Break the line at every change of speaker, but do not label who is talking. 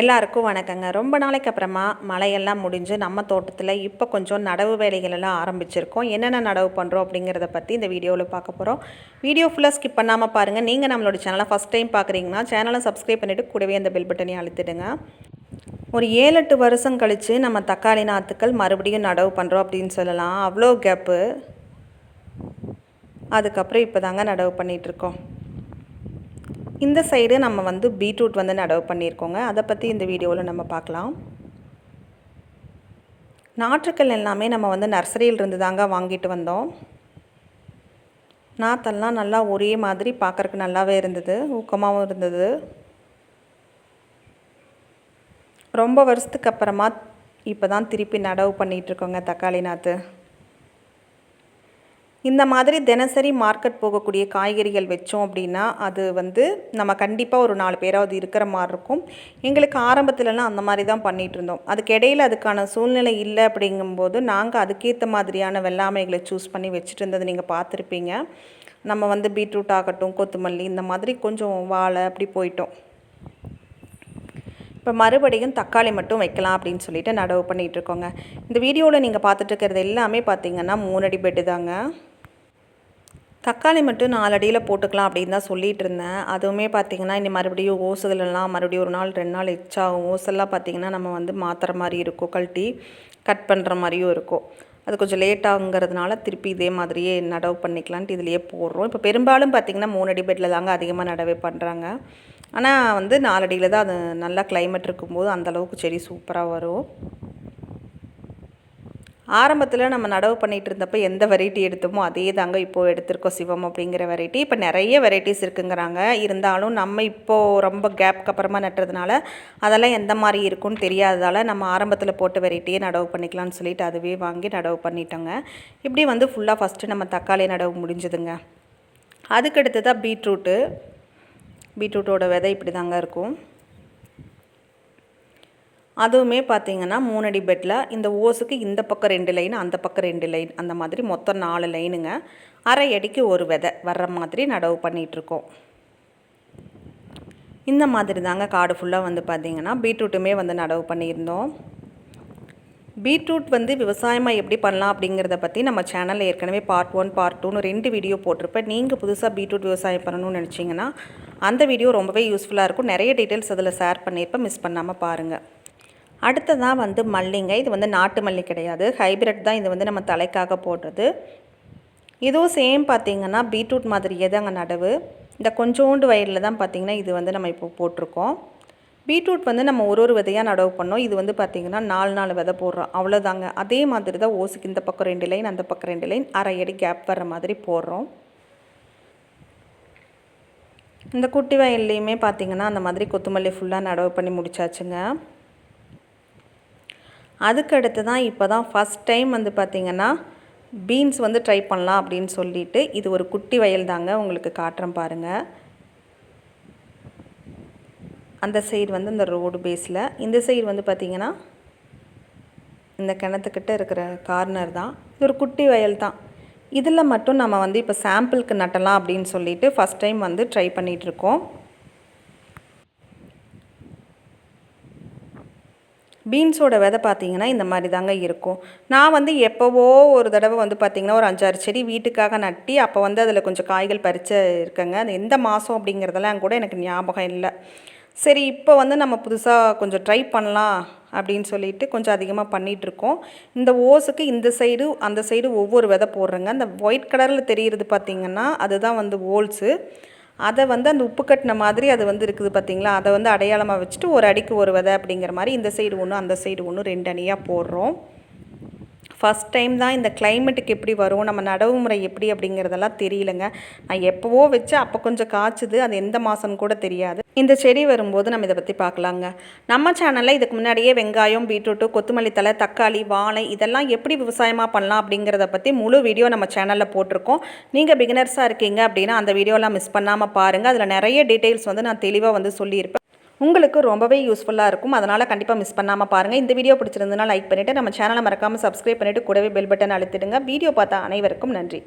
எல்லாருக்கும் வணக்கங்க. ரொம்ப நாளைக்கு அப்புறமா மழையெல்லாம் முடிஞ்சு நம்ம தோட்டத்தில் இப்போ கொஞ்சம் நடவு வேலைகளெல்லாம் ஆரம்பிச்சிருக்கோம். என்னென்ன நடவு பண்ணுறோம் அப்படிங்கிறத பற்றி இந்த வீடியோவில் பார்க்க போகிறோம் வீடியோ ஃபுல்லாக ஸ்கிப் பண்ணாமல் பாருங்கள் நீங்கள் நம்மளோட சேனலை ஃபஸ்ட் டைம் பார்க்குறீங்கன்னா சேனலை சப்ஸ்கிரைப் பண்ணிவிட்டு கூடவே அந்த பெல் பட்டனையும் அழுத்திடுங்க. ஒரு ஏழு எட்டு வருஷம் கழித்து நம்ம தக்காளி நாற்றுக்கள் மறுபடியும் நடவு பண்ணுறோம் அப்படின்னு சொல்லலாம். அவ்வளோ கேப்பு அதுக்கப்புறம் இப்போ தாங்க நடவு பண்ணிகிட்ருக்கோம் இந்த சைடு நம்ம வந்து பீட்ரூட் வந்து நடவு பண்ணியிருக்கோங்க. அதை பற்றி இந்த வீடியோவில் நம்ம பார்க்கலாம். நாற்றுக்கள் எல்லாமே நம்ம வந்து நர்சரியிலிருந்து தாங்க வாங்கிட்டு வந்தோம். நாற்றெல்லாம் நல்லா ஒரே மாதிரி பார்க்குறக்கு நல்லாவே இருந்தது ஊக்கமாகவும் இருந்தது. ரொம்ப வருஷத்துக்கு அப்புறமா இப்போ தான் திருப்பி நடவு பண்ணிகிட்ருக்கோங்க தக்காளி நாற்று. இந்த மாதிரி தினசரி மார்க்கெட் போகக்கூடிய காய்கறிகள் வச்சோம் அப்படின்னா அது வந்து நம்ம கண்டிப்பாக ஒரு நாலு பேராவது இருக்கிற மாதிரி இருக்கும். எங்களுக்கு ஆரம்பத்துலலாம் அந்த மாதிரி தான் பண்ணிகிட்டு இருந்தோம். அதுக்கு இடையில் அதுக்கான சூழ்நிலை இல்லை அப்படிங்கும்போது நாங்கள் அதுக்கேற்ற மாதிரியான வெள்ளாமைகளை சூஸ் பண்ணி வச்சுட்டு இருந்தது நீங்கள் பார்த்துருப்பீங்க. நம்ம வந்து பீட்ரூட் ஆகட்டும் கொத்தமல்லி இந்த மாதிரி கொஞ்சம் வாழை அப்படி போயிட்டோம். இப்போ மறுபடியும் தக்காளி மட்டும் வைக்கலாம் அப்படின்னு சொல்லிட்டு நடவு பண்ணிகிட்ருக்கோங்க இந்த வீடியோவில் நீங்கள் பார்த்துட்டு இருக்கிறது எல்லாமே பார்த்தீங்கன்னா மூணடி பெட்டு தாங்க. தக்காளி மட்டும் நாலு அடியில் போட்டுக்கலாம் அப்படின்னு தான் சொல்லிகிட்டு இருந்தேன். அதுவுமே பார்த்திங்கன்னா இனி மறுபடியும் ஓசுகளெல்லாம் மறுபடியும் ஒரு நாள் ரெண்டு நாள் எச்சாகும். ஓசெல்லாம் பார்த்திங்கன்னா நம்ம வந்து மாற்றுற மாதிரி இருக்கும். கழட்டி கட் பண்ணுற மாதிரியும் இருக்கும். அது கொஞ்சம் லேட்டாகுங்கிறதுனால திருப்பி இதே மாதிரியே நடவு பண்ணிக்கலான்ட்டு இதுலேயே போடுறோம். இப்போ பெரும்பாலும் பார்த்திங்கன்னா மூணு அடி பெட்டில் தாங்க அதிகமாக நடவே பண்ணுறாங்க ஆனால் வந்து நாலடியில் தான் அது நல்லா கிளைமேட் இருக்கும்போது அந்தளவுக்கு செடி சூப்பராக வரும். ஆரம்பத்தில் நம்ம நடவு பண்ணிகிட்டு இருந்தப்போ எந்த வெரைட்டி எடுத்தோமோ அதே தாங்க இப்போது எடுத்திருக்கோம் சிவம் அப்படிங்கிற வெரைட்டி இப்போ நிறைய வெரைட்டிஸ் இருக்குங்கிறாங்க. இருந்தாலும் நம்ம இப்போது ரொம்ப கேப்க்கு அப்புறமா நட்டுறதுனால அதெல்லாம் எந்த மாதிரி இருக்கும்னு தெரியாததால் நம்ம ஆரம்பத்தில் போட்ட வெரைட்டியே நடவு பண்ணிக்கலாம்னு சொல்லிட்டு அதுவே வாங்கி நடவு பண்ணிட்டோங்க. இப்படி வந்து ஃபுல்லாக ஃபஸ்ட்டு நம்ம தக்காளி நடவு முடிஞ்சதுங்க. அதுக்கடுத்து தான் பீட்ரூட்டு. பீட்ரூட்டோட விதை இப்படி தாங்க இருக்கும். அதுவுமே பார்த்திங்கன்னா மூணடி பெட்டில் இந்த ஓஸுக்கு இந்த பக்கம் ரெண்டு லைன் அந்த பக்கம் ரெண்டு லைன் அந்த மாதிரி மொத்தம் நாலு லைனுங்க. அரை அடிக்கு ஒரு விதை வர்ற மாதிரி நடவு பண்ணிகிட்ருக்கோம் இந்த மாதிரி தாங்க காடு ஃபுல்லாக வந்து பார்த்திங்கன்னா பீட்ரூட்டுமே வந்து நடவு பண்ணியிருந்தோம். பீட்ரூட் வந்து விவசாயமாக எப்படி பண்ணலாம் அப்படிங்கிறத பற்றி நம்ம சேனலில் ஏற்கனவே பார்ட் ஒன் பார்ட் டூன்னு ரெண்டு வீடியோ போட்டிருப்பேன். நீங்கள் புதுசாக பீட்ரூட் விவசாயம் பண்ணணும்னு நினச்சிங்கன்னா அந்த வீடியோ ரொம்பவே யூஸ்ஃபுல்லாக இருக்கும். நிறைய டீட்டெயில்ஸ் அதில் ஷேர் பண்ணியிருப்பேன். மிஸ் பண்ணாமல் பாருங்கள் அடுத்ததாக வந்து மல்லிங்க. இது வந்து நாட்டு மல்லி கிடையாது. ஹைப்ரிட் தான் இது வந்து நம்ம தலைக்காக போடுறது. இதுவும் சேம் பார்த்திங்கன்னா பீட்ரூட் மாதிரியே தாங்க நடவு. இந்த கொஞ்சோண்டு வயலில் தான் பார்த்திங்கன்னா இது வந்து நம்ம இப்போ போட்டிருக்கோம். பீட்ரூட் வந்து நம்ம ஒரு ஒரு விதையாக நடவு பண்ணோம். இது வந்து பார்த்திங்கன்னா நாலு நாலு விதை போடுறோம். அவ்வளோதாங்க. அதே மாதிரி தான் ஓசுக்கு இந்த பக்கம் ரெண்டு லைன் அந்த பக்கம் ரெண்டு லைன் அரை அடி கேப் வர்ற மாதிரி போடுறோம். இந்த குட்டி வயல்லையுமே பார்த்திங்கன்னா அந்த மாதிரி கொத்தமல்லி ஃபுல்லாக நடவு பண்ணி முடிச்சாச்சுங்க. அதுக்கடுத்து தான் இப்போ தான் ஃபஸ்ட் டைம் வந்து பார்த்திங்கன்னா பீன்ஸ் வந்து ட்ரை பண்ணலாம் அப்படின்னு சொல்லிட்டு இது ஒரு குட்டி வயல் தாங்க. உங்களுக்கு காட்டுறேன் பாருங்கள் அந்த சைடு வந்து இந்த ரோடு பேஸில் இந்த சைடு வந்து பார்த்திங்கன்னா இந்த கிணத்துக்கிட்ட இருக்கிற கார்னர் தான். இது ஒரு குட்டி வயல் தான். இதில் மட்டும் நம்ம வந்து இப்போ சாம்பிளுக்கு நட்டலாம் அப்படின்னு சொல்லிட்டு ஃபஸ்ட் டைம் வந்து ட்ரை பண்ணிகிட்ருக்கோம் பீன்ஸோட விதை பார்த்திங்கன்னா இந்த மாதிரி தாங்க இருக்கும். நான் வந்து எப்போவோ ஒரு தடவை வந்து பார்த்திங்கன்னா ஒரு அஞ்சாறு செடி வீட்டுக்காக நட்டி அப்போ வந்து அதில் கொஞ்சம் காய்கள் பறித்து இருக்கேங்க. அது எந்த மாதம் அப்படிங்கிறதெல்லாம் கூட எனக்கு ஞாபகம் இல்லை. சரி இப்போ வந்து நம்ம புதுசாக கொஞ்சம் ட்ரை பண்ணலாம் அப்படின்னு சொல்லிட்டு கொஞ்சம் அதிகமாக பண்ணிகிட்ருக்கோம் இந்த ஓஸுக்கு இந்த சைடு அந்த சைடு ஒவ்வொரு விதை போடுறேங்க. அந்த ஒயிட் கலரில் தெரிகிறது பார்த்திங்கன்னா அதுதான் வந்து ஓல்ஸு. அதை வந்து அந்த உப்பு கட்டின மாதிரி அது வந்து இருக்குது பார்த்திங்களா? அதை வந்து அடையாளமாக வச்சுட்டு ஒரு அடிக்கு ஒரு விதை அப்படிங்கிற மாதிரி இந்த சைடு ஒன்று அந்த சைடு ஒன்று ரெண்டு அணியாக போடுறோம். ஃபஸ்ட் டைம் தான் இந்த கிளைமேட்டுக்கு எப்படி வரும் நம்ம நடவு முறை எப்படி அப்படிங்கிறதெல்லாம் தெரியலங்க. நான் எப்போவோ வச்சு அப்போ கொஞ்சம் காய்ச்சுது அது எந்த மாதம்னு கூட தெரியாது. இந்த செடி வரும்போது நம்ம இதை பற்றி பார்க்கலாங்க. நம்ம சேனலில் இதுக்கு முன்னாடியே வெங்காயம் பீட்ரூட்டு கொத்தமல்லி தலை தக்காளி வாழை இதெல்லாம் எப்படி விவசாயமாக பண்ணலாம் அப்படிங்கிறத பற்றி முழு வீடியோ நம்ம சேனலில் போட்டிருக்கோம். நீங்கள் பிகினர்ஸாக இருக்கீங்க அப்படின்னா அந்த வீடியோலாம் மிஸ் பண்ணாமல் பாருங்கள் அதில் நிறைய டீட்டெயில்ஸ் வந்து நான் தெளிவாக வந்து சொல்லியிருப்பேன். உங்களுக்கு ரொம்பவே யூஸ்ஃபுல்லாக இருக்கும். அதனால் கண்டிப்பாக மிஸ் பண்ணாமல் பாருங்கள் இந்த வீடியோ பிடிச்சிருந்ததுனா லைக் பண்ணிவிட்டு நம்ம சேனலை மறக்காமல் சப்ஸ்கிரைப் பண்ணிவிட்டு கூடவே பெல் பட்டன் அழுத்திடுங்க. வீடியோ பார்த்தா அனைவருக்கும் நன்றி.